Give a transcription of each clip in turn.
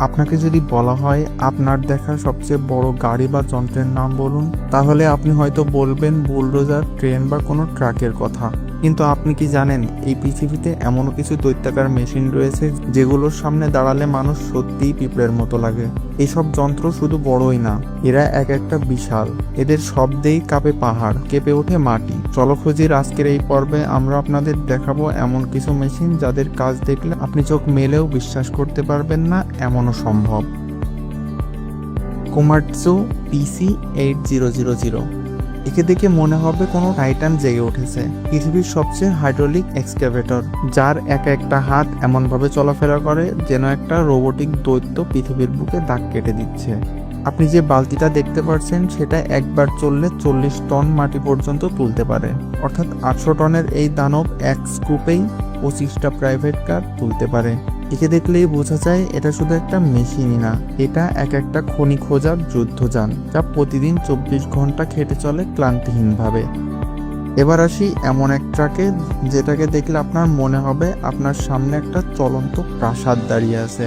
আপনাকে যদি বলা হয় আপনার দেখা সবচেয়ে বড় গাড়ি বা যন্ত্রের নাম বলুন, তাহলে আপনি হয়তো বলবেন বুলডোজার, ট্রেন বা কোনো ট্রাকের কথা। কিন্তু আপনি কি জানেন, এই পৃথিবীতে এমনও কিছু দৈত্যাকার মেশিন রয়েছে যেগুলোর সামনে দাঁড়ালে মানুষ সত্যিই পিঁপড়ের মতো লাগে। এসব যন্ত্র শুধু বড়ই না, এরা এক একটা বিশাল। এদের শব্দেই কাঁপে পাহাড়, কেঁপে ওঠে মাটি। চলখোঁজির আজকের এই পর্বে আমরা আপনাদের দেখাবো এমন কিছু মেশিন যাদের কাজ দেখলে আপনি চোখ মেলেও বিশ্বাস করতে পারবেন না, এমনও সম্ভব। Komatsu PC eight zero zero zero. একে দেখে মনে হবে কোনো টাইটান জেগে উঠেছে। পৃথিবীর সবচেয়ে হাইড্রোলিক এক্সকাভেটর যার এক একটা হাত এমনভাবে চলাফেরা করে যেন একটা রোবোটিক দৈত্য পৃথিবীর বুকে দাগ কেটে দিচ্ছে। আপনি যে বালতিটা দেখতে পাচ্ছেন সেটা একবার চললে চল্লিশ টন মাটি পর্যন্ত তুলতে পারে। অর্থাৎ আটশো টনের এই দানব এক স্কুপেই পঁচিশটা প্রাইভেট কার তুলতে পারে। একে দেখলেই বোঝা যায় এটা শুধু একটা মেশিনই না, এটা এক একটা খনি খোঁজার যুদ্ধযান যা প্রতিদিন চব্বিশ ঘণ্টা খেটে চলে ক্লান্তিহীনভাবে। এবার আসি এমন এক ট্রাকে যেটাকে দেখলে আপনার মনে হবে আপনার সামনে একটা চলন্ত প্রাসাদ দাঁড়িয়ে আছে।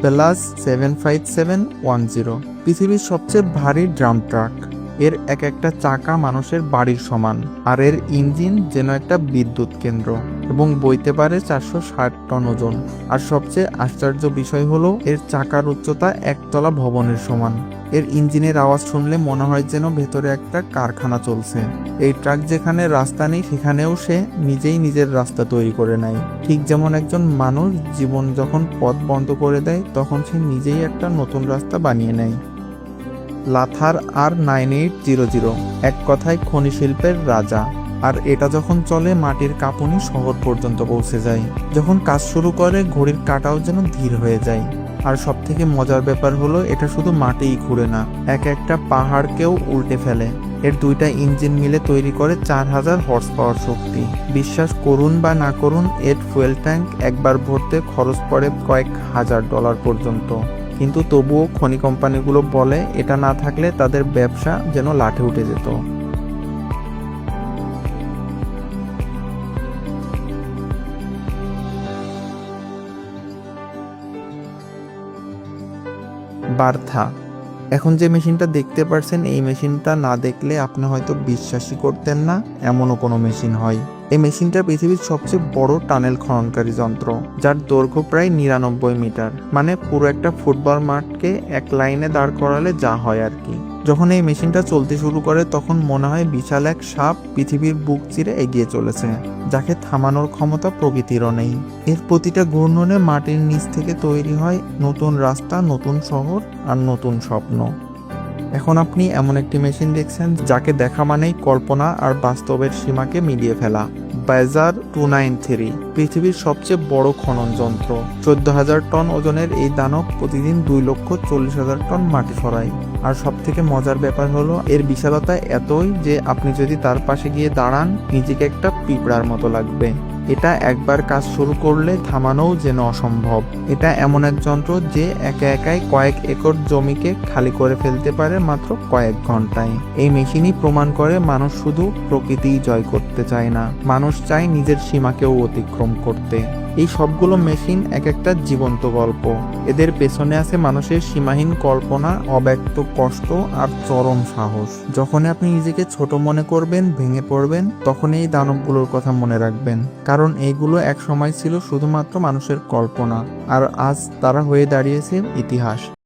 Plus seven five seven one zero পৃথিবীর সবচেয়ে ভারী ড্রাম ট্রাক। এর এক একটা চাকা মানুষের বাড়ির সমান, আর এর ইঞ্জিন যেন একটা বিদ্যুৎ কেন্দ্র এবং বইতে পারে চারশো ষাট টন ওজন। আর সবচেয়ে আশ্চর্য বিষয় হলো, এর চাকার উচ্চতা একতলা ভবনের সমান। এর ইঞ্জিনের আওয়াজ শুনলে মনে হয় যেন ভেতরে একটা কারখানা চলছে। এই ট্রাক যেখানে রাস্তা নেই, সেখানেও সে নিজেই নিজের রাস্তা তৈরি করে নেয়। ঠিক যেমন একজন মানুষ জীবন যখন পথ বন্ধ করে দেয়, তখন সে নিজেই একটা নতুন রাস্তা বানিয়ে নেয়। লাথার আর নাইন এইট জিরো জিরো। এক কথায় খনি শিল্পের রাজা। আর এটা যখন চলে, মাটির কাঁপুনি শহর পর্যন্ত পৌঁছে যায়। যখন কাজ শুরু করে, ঘড়ির কাটাও যেন ধীর হয়ে যায়। আর সব থেকে মজার ব্যাপার হলো, এটা শুধু মাটিই ঘুরে না, এক একটা পাহাড়কেও উল্টে ফেলে। এর দুইটা ইঞ্জিন মিলে তৈরি করে চার হাজার হর্স পাওয়ার শক্তি। বিশ্বাস করুন বা না করুন, এর ফুয়েল ট্যাঙ্ক একবার ভরতে খরচ পড়ে কয়েক হাজার ডলার পর্যন্ত। কিন্তু তবুও খনি কোম্পানিগুলো বলে এটা না থাকলে তাদের ব্যবসা যেন লাঠে উঠে যেত। বার্থা। এখন যে মেশিনটা দেখতে পারছেন, এই মেশিনটা না দেখলে আপনি হয়তো বিশ্বাসই করতেন না, এমনও কোনো মেশিন হয়। এই মেশিনটা পৃথিবীর সবচেয়ে বড় টানেল খননকারী যন্ত্র, যার দৈর্ঘ্য প্রায় নিরানব্বই মিটার। মানে পুরো একটা ফুটবল মাঠকে এক লাইনে দাঁড় করালে যা হয় আর কি। যখন এই মেশিনটা চলতে শুরু করে, তখন মনে হয় বিশাল এক সাপ পৃথিবীর বুক চিরে এগিয়ে চলেছে, যাকে থামানোর ক্ষমতা প্রকৃতিরও নেই। এর প্রতিটা ঘূর্ণনে মাটির নিচ থেকে তৈরি হয় নতুন রাস্তা, নতুন শহর আর নতুন স্বপ্ন। এখন আপনি এমন একটি মেশিন দেখছেন যাকে দেখা মানেই কল্পনা আর বাস্তবের সীমাকে মিলিয়ে ফেলা। বাজার টু নাইন থ্রি, পৃথিবীর সবচেয়ে বড় খনন যন্ত্র। চোদ্দ হাজার টন ওজনের এই দানব প্রতিদিন দুই লক্ষ চল্লিশ হাজার টন মাটি সরায়। আর সব থেকে মজার ব্যাপার হলো, এর বিশালতা এতই যে আপনি যদি তার পাশে গিয়ে দাঁড়ান, নিজেকে একটা পিঁপড়ার মতো লাগবে। এটা একবার কাজ শুরু করলে থামানোও যেন অসম্ভব। এটা এমন এক যন্ত্র যে একা একাই কয়েক একর জমিকে খালি করে ফেলতে পারে মাত্র কয়েক ঘন্টায়। এই মেশিনই প্রমাণ করে মানুষ শুধু প্রকৃতিই জয় করতে চায় না, মানুষ চায় নিজের সীমাকেও অতিক্রম করতে। এই সবগুলো মেশিন এক একটা জীবন্ত গল্প। এদের পেছনে আছে মানুষের সীমাহীন কল্পনা, অব্যক্ত কষ্ট আর চরম সাহস। যখন আপনি নিজেকে ছোট মনে করবেন, ভেঙে পড়বেন তখন এই দানবগুলোর কথা মনে রাখবেন। কারণ এইগুলো এক সময় ছিল শুধুমাত্র মানুষের কল্পনা, আর আজ তারা হয়ে দাঁড়িয়েছে ইতিহাস।